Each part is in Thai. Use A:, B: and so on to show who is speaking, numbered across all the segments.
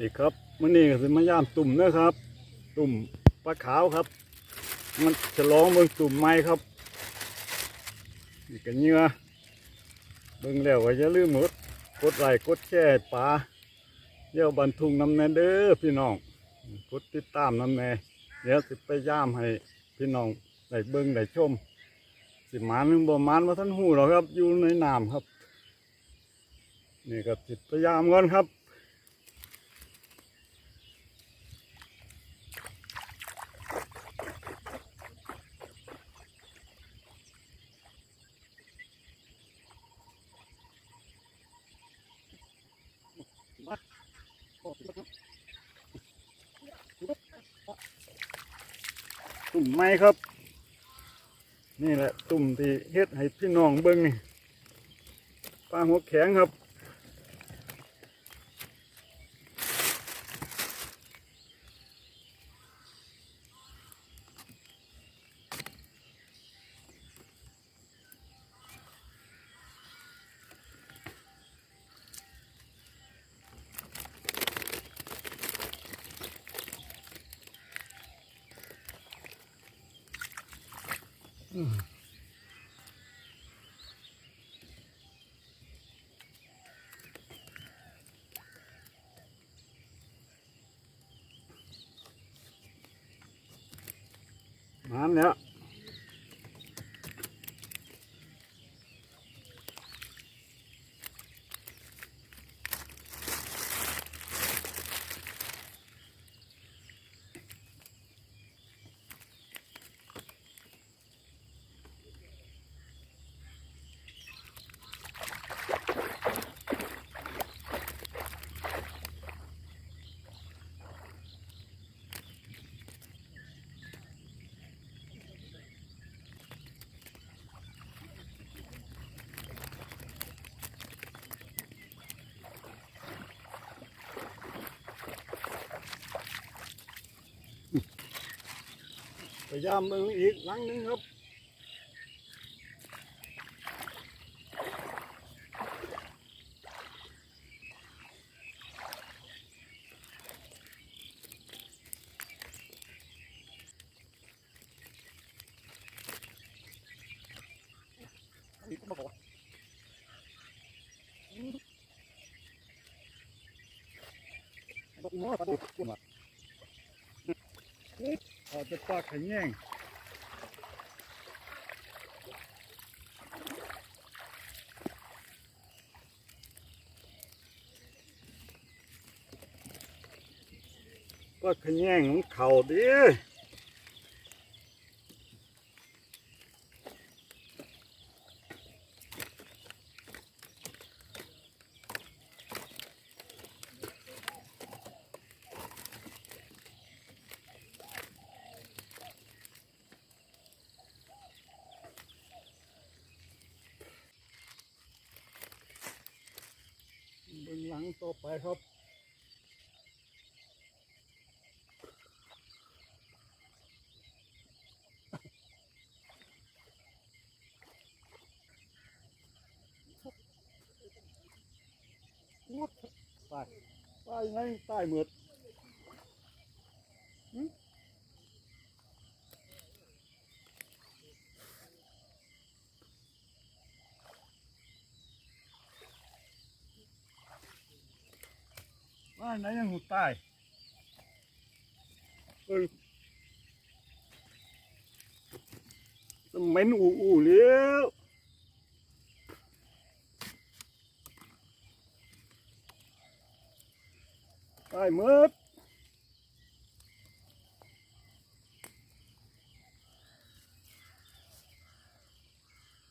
A: ดีครับมื่อนี้ก็สิมาย่ามตุ่มนะครับ ตุ่มปลาขาวครับ มันฉลองเบิ่งตุ่มไม้ครับนี่กันเหงื่อเบิ่งแล้วก็อย่าลืมกดกดไลค์กดแชร์ปลาเดี๋ยวบันทุงน้ำแน่เด้อพี่น้องกดติดตามน้ำแน่เดี๋ยวสิไปย่ามให้พี่น้องได้เบิ่งได้ชม สิมานหรือบ่มานมาท่านหูหรอกครับอยู่ในน้ำครับ นี่ก็สิพยายามก่อนครับ ตุ่มไม้ครับ นี่แหละตุ่มที่เฮ็ดให้พี่น้องเบิ้งนี่ปลาหัวแข็งครับ น้ำเนี่ยายามเบิ้งอีกหลังหนึงครับ อาจะปากแข็งแยงปากขะแยงของเขาดิ งหลังต่อไปครับตายตายไงตายหมด หึว่าไหนยังหูตายเอ้ยมันเหม็นอูอูเลี้ยวตายหมด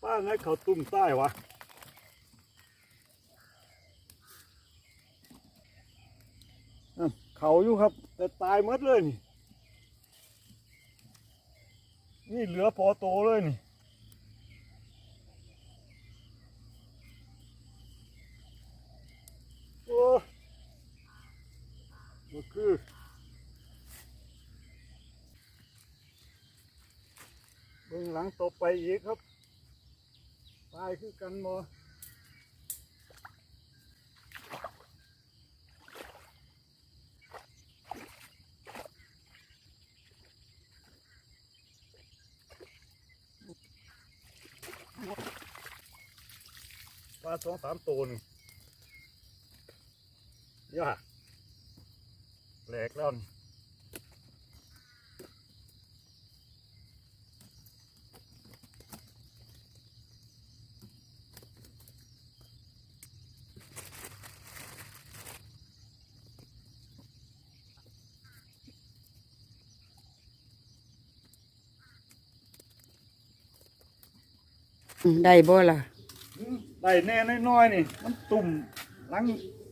A: ป้าไงเขาตุ่มใต้วะ อะ เขาอยู่ครับ แต่ตายหมดเลยนี่ นี่เหลือพอโตเลยนี่โอ้ก็คือเบื้องหลังต่อไปอีกครับ ตายคือกันบ่ ปลาสองสามตัวนึงย่าแหลกแล้วน
B: ได้บ่ล่ะ
A: ได้แน่น้อยๆนี่ มันตุ่มหลัง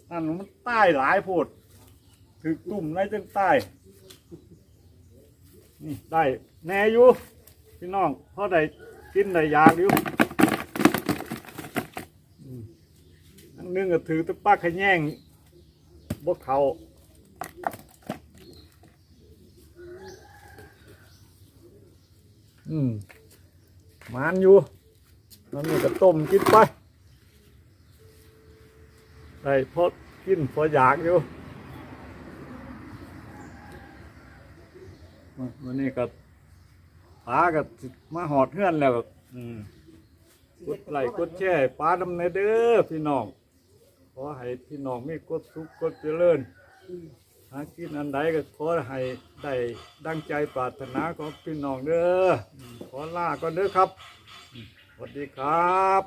A: นั่นมันใต้หลายโพดถือตุ่มในจนใต้นี่ได้แน่อยู่พี่น้องเพราะได้กินได้ยากอยู่อันนึงก็ถือตะปักขแย่งบกเขาอืมมานอยู่แล้วนี่ก็ต้มกินไป ได้พอกินพออยากอยู่วันนี้ก็ปลาก็สิมาหอดเฮือนแล้วก็อืมกดไหลกดแชร์ให้ปลาดำเนเด้อพี่น้องขอให้พี่น้องมีกดสุขกดเจริญหากินอันใดก็ขอให้ได้ดังใจปรารถนาของพี่น้องเด้อขอลาก่อนเด้อครับสวัสดีครับ